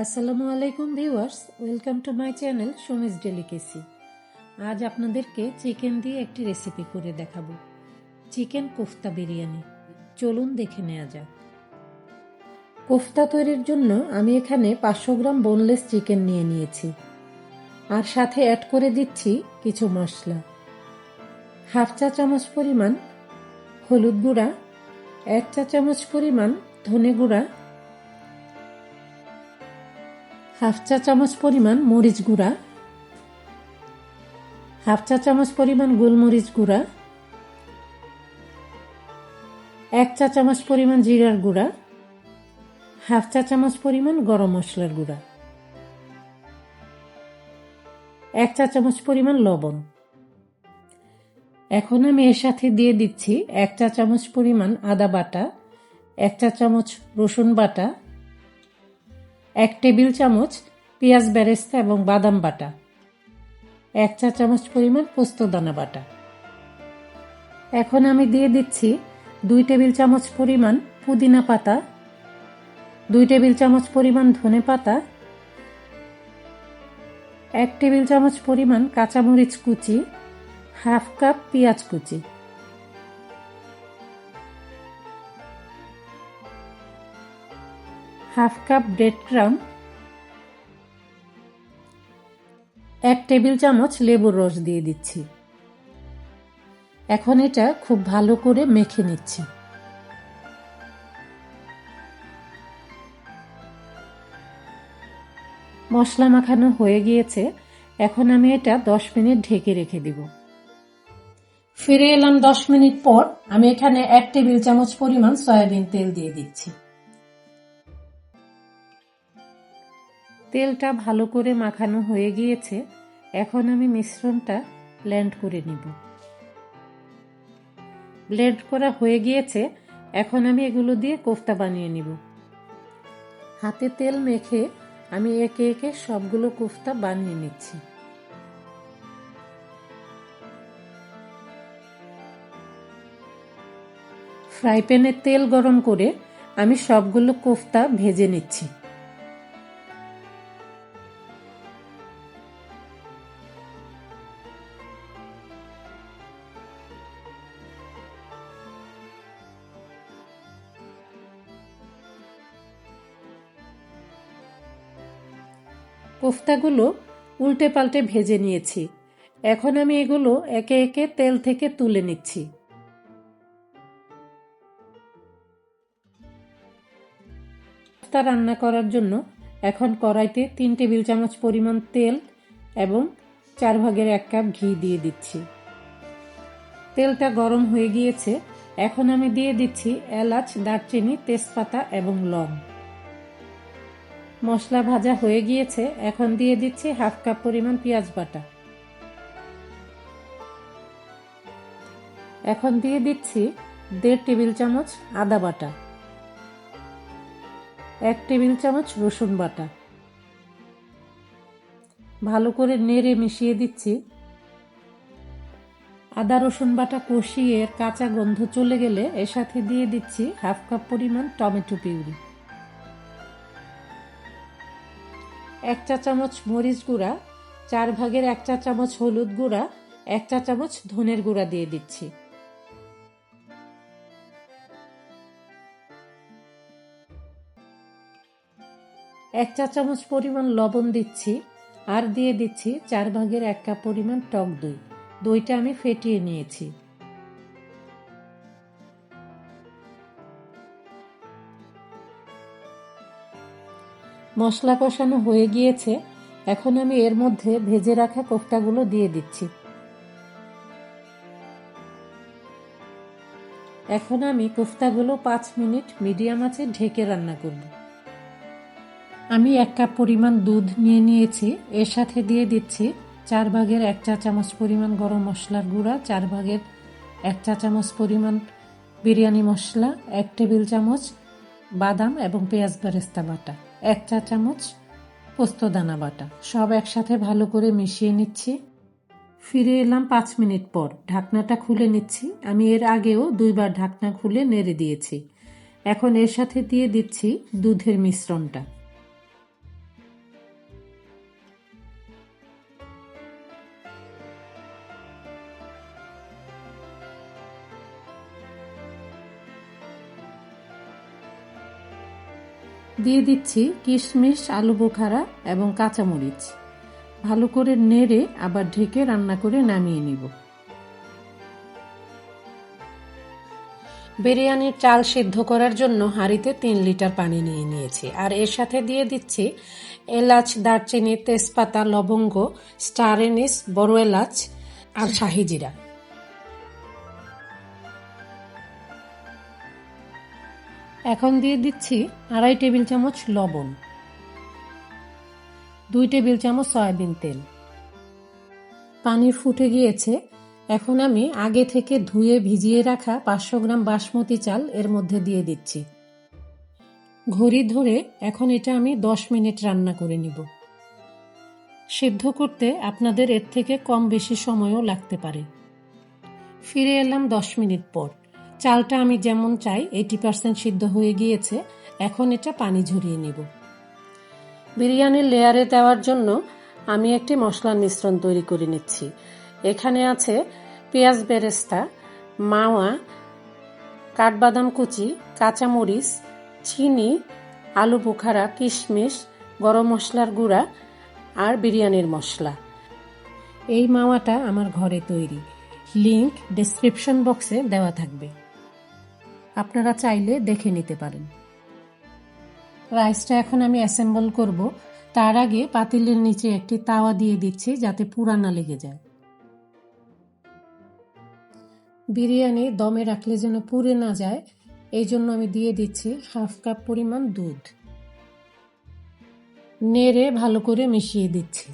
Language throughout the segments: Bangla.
আসসালামু আলাইকুম viewers, welcome to my channel Sumi's delicacy. আজ আপনাদেরকে চিকেন দিয়ে একটি রেসিপি করে দেখাবো। চিকেন কোফতা বিরিয়ানি। চলুন দেখে নেওয়া যাক। কোফতা তৈরির জন্য আমি এখানে পাঁচশো গ্রাম বোনলেস চিকেন নিয়ে নিয়েছি। আর সাথে অ্যাড করে দিচ্ছি কিছু মশলা। হাফ চা চামচ পরিমাণ হলুদ গুঁড়া, এক চা চামচ পরিমাণ ধনে গুঁড়া হাফ চা চামচ পরিমাণ মরিচ গুঁড়া, হাফ চা চামচ পরিমাণ গোলমরিচ গুঁড়া, এক চা চামচ পরিমাণ জিরার গুঁড়া, হাফ চা চামচ পরিমাণ গরম মশলার গুঁড়া, এক চা চামচ পরিমাণ লবণ। এখন আমি এর সাথে দিয়ে দিচ্ছি এক চা চামচ পরিমাণ আদা বাটা, এক চা চামচ রসুন বাটা এক টেবিল চামচ পেঁয়াজ বেরেস্তা এবং বাদাম বাটা, এক চা চামচ পরিমাণ পোস্তদানা বাটা। এখন আমি দিয়ে দিচ্ছি দুই টেবিল চামচ পরিমাণ পুদিনা পাতা, দুই টেবিল চামচ পরিমাণ ধনে পাতা, এক টেবিল চামচ পরিমাণ কাঁচামরিচ কুচি, হাফ কাপ পেঁয়াজ কুচি। হাফ কাপ ব্রেড ক্রাম, এক টেবিল চামচ লেবুর রস দিয়ে দিচ্ছি। এখন এটা খুব ভালো করে মেখে নিচ্ছি। মশলা মাখানো হয়ে গিয়েছে, এখন আমি এটা দশ মিনিট ঢেকে রেখে দিব। ফিরে এলাম দশ মিনিট পর, আমি এখানে এক টেবিল চামচ পরিমাণ সয়াবিন তেল দিয়ে দিচ্ছি। তেলটা ভালো করে মাখানো হয়ে গিয়েছে, এখন আমি মিশ্রণটা ব্লেন্ড করে নিব। ব্লেন্ড করা হয়ে গিয়েছে, এখন আমি এগুলো দিয়ে কোফতা বানিয়ে নিব। হাতে তেল মেখে আমি একে একে সবগুলো কোফতা বানিয়ে নিচ্ছি। ফ্রাই প্যানে তেল গরম করে আমি সবগুলো কোফতা ভেজে নিচ্ছি। কোফতাগুলো উল্টে পাল্টে ভেজে নিয়েছি। এখন আমি এগুলো একে একে তেল থেকে তুলে নিচ্ছি। কোফতা রান্না করার জন্য এখন কড়াইতে তিন টেবিল চামচ পরিমাণ তেল এবং চার ভাগের এক কাপ ঘি দিয়ে দিচ্ছি। তেলটা গরম হয়ে গিয়েছে। এখন আমি দিয়ে দিচ্ছি এলাচ, দারচিনি, তেজপাতা এবং লং। মশলা ভাজা হয়ে গিয়েছে, এখন দিয়ে দিচ্ছি হাফ কাপ পরিমাণ পেঁয়াজ বাটা। এখন দিয়ে দিচ্ছি দেড় টেবিল চামচ আদা বাটা, এক টেবিল চামচ রসুন বাটা। ভালো করে নেড়ে মিশিয়ে দিচ্ছি। আদা রসুন বাটা কষিয়ে কাঁচা গন্ধ চলে গেলে এর সাথে দিয়ে দিচ্ছি হাফ কাপ পরিমাণ টমেটো পিউরি। এক চা চামচ মরিচ গুঁড়া, চার ভাগের এক চা চামচ হলুদ গুঁড়া, এক চা চামচ ধনের গুঁড়া দিয়ে দিচ্ছি। এক চা চামচ পরিমাণ লবণ দিচ্ছি, আর দিয়ে দিচ্ছি চার ভাগের এক কাপ পরিমাণ টক দই। দইটা আমি ফেটিয়ে নিয়েছি। মশলা কষানো হয়ে গিয়েছে, এখন আমি এর মধ্যে ভেজে রাখা কোফতাগুলো দিয়ে দিচ্ছি। এখন আমি কোফতাগুলো পাঁচ মিনিট মিডিয়াম আছে ঢেকে রান্না করব। আমি এক কাপ পরিমাণ দুধ নিয়ে নিয়েছি, এর সাথে দিয়ে দিচ্ছি চার ভাগের এক চা চামচ পরিমাণ গরম মশলার গুঁড়া, চার ভাগের এক চা চামচ পরিমাণ বিরিয়ানি মশলা, এক টেবিল চামচ বাদাম এবং পেঁয়াজ বেরেস্তা বাটা। এক চা চামচ পোস্তদানা বাটা। সব একসাথে ভালো করে মিশিয়ে নিচ্ছি। ফিরে এলাম পাঁচ মিনিট পর। ঢাকনাটা খুলে নিচ্ছি। আমি এর আগেও দুইবার ঢাকনা খুলে নেড়ে দিয়েছি। এখন এর সাথে দিয়ে দিচ্ছি দুধের মিশ্রণটা। দিয়ে দিচ্ছি কিশমিশ, আলু বোখারা এবং কাঁচামরিচ। ভালো করে নেড়ে আবার ঢেকে রান্না করে নামিয়ে নিব। বিরিয়ানির চাল সিদ্ধ করার জন্য হাঁড়িতে তিন লিটার পানি নিয়ে নিয়েছি। আর এর সাথে দিয়ে দিচ্ছি এলাচ, দারচিনি, তেজপাতা, লবঙ্গ, স্টার এনিস, বড় এলাচ আর শাহি এখন দিয়ে দিচ্ছি আড়াই টেবিল চামচ লবণ, দুই টেবিল চামচ সয়াবিন তেল। পানি ফুটে গিয়েছে। এখন আমি আগে থেকে ধুয়ে ভিজিয়ে রাখা পাঁচশো গ্রাম বাসমতি চাল এর মধ্যে দিয়ে দিচ্ছি। ঘড়ি ধরে এখন এটা আমি দশ মিনিট রান্না করে নিব। সিদ্ধ করতে আপনাদের এর থেকে কম বেশি সময়ও লাগতে পারে। ফিরে এলাম দশ মিনিট পর। চালটা আমি যেমন চাই এইটি পার্সেন্ট সিদ্ধ হয়ে গিয়েছে, এখন এটা পানি ঝরিয়ে নেব। বিরিয়ানির লেয়ারে দেওয়ার জন্য আমি একটি মশলার মিশ্রণ তৈরি করে নিচ্ছি। এখানে আছে পেঁয়াজ বেরেস্তা, মাওয়া, কাঠবাদাম কুচি, কাঁচামরিচ, চিনি, আলু বোখারা, কিশমিশ, গরম মশলার গুঁড়া আর বিরিয়ানির মশলা। এই মাওয়াটা আমার ঘরে তৈরি। লিংক ডিসক্রিপশন বক্সে দেওয়া থাকবে। আপনারা চাইলে দেখে নিতে পারেন। রাইসটা এখন আমি অ্যাসেম্বল করব। তার আগে পাতিলের নিচে একটি তাওয়া দিয়ে দিচ্ছি যাতে পুরানা লেগে যায়। বিরিয়ানি দমে রাখলে যেন পুড়ে না যায়, এই জন্য আমি দিয়ে দিচ্ছি হাফ কাপ পরিমাণ দুধ। নেড়ে ভালো করে মিশিয়ে দিচ্ছি।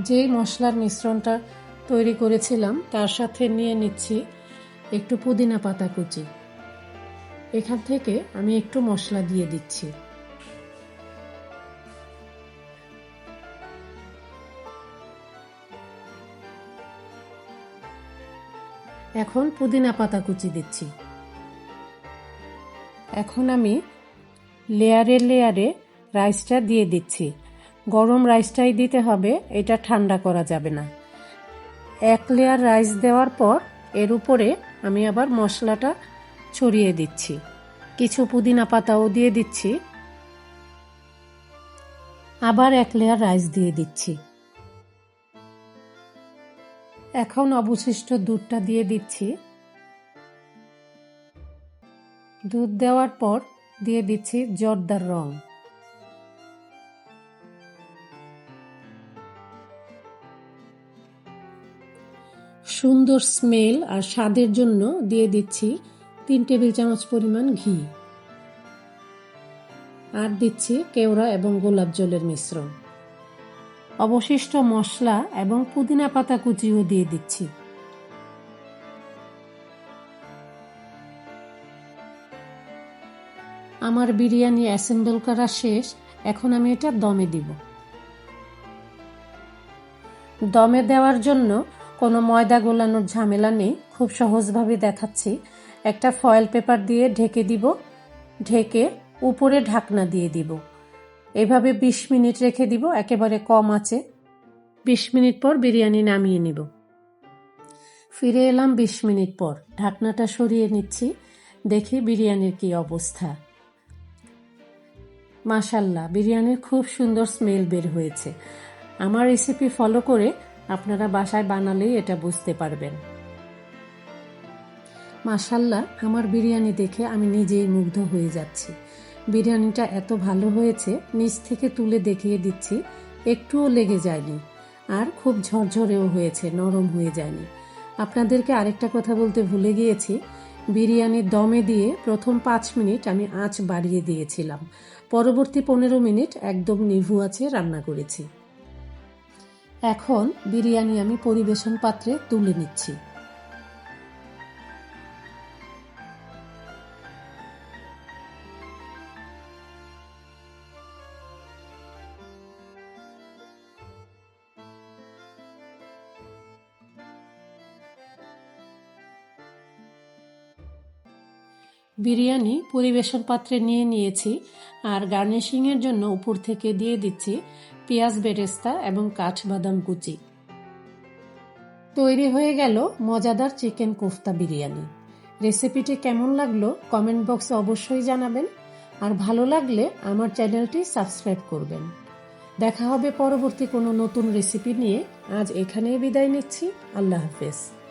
যে মশলার মিশ্রণটা তৈরি করেছিলাম, তার সাথে নিয়ে নিচ্ছি একটু পুদিনা পাতা কুচি। এখান থেকে আমি একটু মশলা দিয়ে দিচ্ছি। এখন পুদিনা পাতা কুচি দিচ্ছি। এখন আমি লেয়ারে লেয়ারে রাইসটা দিয়ে দিচ্ছি। গরম রাইসটাই দিতে হবে, এটা ঠান্ডা করা যাবে না। এক লেয়ার রাইস দেওয়ার পর এর উপরে আমি আবার মশলাটা ছড়িয়ে দিচ্ছি। কিছু পুদিনা পাতাও দিয়ে দিচ্ছি। আবার এক লেয়ার রাইস দিয়ে দিচ্ছি। এখন অবশিষ্ট দুধটা দিয়ে দিচ্ছি। দুধ দেওয়ার পর দিয়ে দিচ্ছি জর্দার রং। সুন্দর স্মেল আর স্বাদের জন্য দিয়ে দিচ্ছি তিন টেবিল চামচ পরিমাণ ঘি। আর দিচ্ছি কেওড়া এবং গোলাপ জলের মিশ্রণ। অবশিষ্ট মশলা এবং পুদিনা পাতা কুচিও দিয়ে দিচ্ছি। আমার বিরিয়ানি অ্যাসেম্বল করা শেষ, এখন আমি এটা দমে দিব। দমে দেওয়ার জন্য কোনো ময়দা গোলানোর ঝামেলা নেই, খুব সহজভাবে দেখাচ্ছি। একটা ফয়েল পেপার দিয়ে ঢেকে দিব, ঢেকে উপরে ঢাকনা দিয়ে দিব। এভাবে ২০ মিনিট রেখে দিব, একেবারে কম আছে। ২০ মিনিট পর বিরিয়ানি নামিয়ে নিব। ফিরে এলাম ২০ মিনিট পর। ঢাকনাটা সরিয়ে নিচ্ছি, দেখি বিরিয়ানির কি অবস্থা। মাশাল্লাহ, বিরিয়ানির খুব সুন্দর স্মেল বের হয়েছে। আমার রেসিপি ফলো করে আপনারা বাসায় বানালেই এটা বুঝতে পারবেন। মাশাল্লাহ, আমার বিরিয়ানি দেখে আমি নিজেই মুগ্ধ হয়ে যাচ্ছি। বিরিয়ানিটা এত ভালো হয়েছে, নিচ থেকে তুলে দেখিয়ে দিচ্ছি, একটুও লেগে যায়নি। আর খুব ঝরঝরেও হয়েছে, নরম হয়ে যায়নি। আপনাদেরকে আরেকটা কথা বলতে ভুলে গিয়েছি, বিরিয়ানি দমে দিয়ে প্রথম পাঁচ মিনিট আমি আঁচ বাড়িয়ে দিয়েছিলাম। পরবর্তী পনেরো মিনিট একদম নিভু আছে রান্না করেছি। এখন বিরিয়ানি আমি পরিবেশন পাত্রে তুলে নিচ্ছি। বিরিয়ানি পরিবেশন পাত্রে নিয়ে নিয়েছি আর গার্নিশিংয়ের জন্য উপর থেকে দিয়ে দিচ্ছি পেঁয়াজ বেরেস্তা এবং কাঠবাদাম কুচি। তৈরি হয়ে গেল মজাদার চিকেন কোফতা বিরিয়ানি। রেসিপিটি কেমন লাগল কমেন্ট বক্সে অবশ্যই জানাবেন। আর ভালো লাগলে আমার চ্যানেলটি সাবস্ক্রাইব করবেন। দেখা হবে পরবর্তী কোনো নতুন রেসিপি নিয়ে। আজ এখানেই বিদায় নিচ্ছি। আল্লাহ হাফেজ।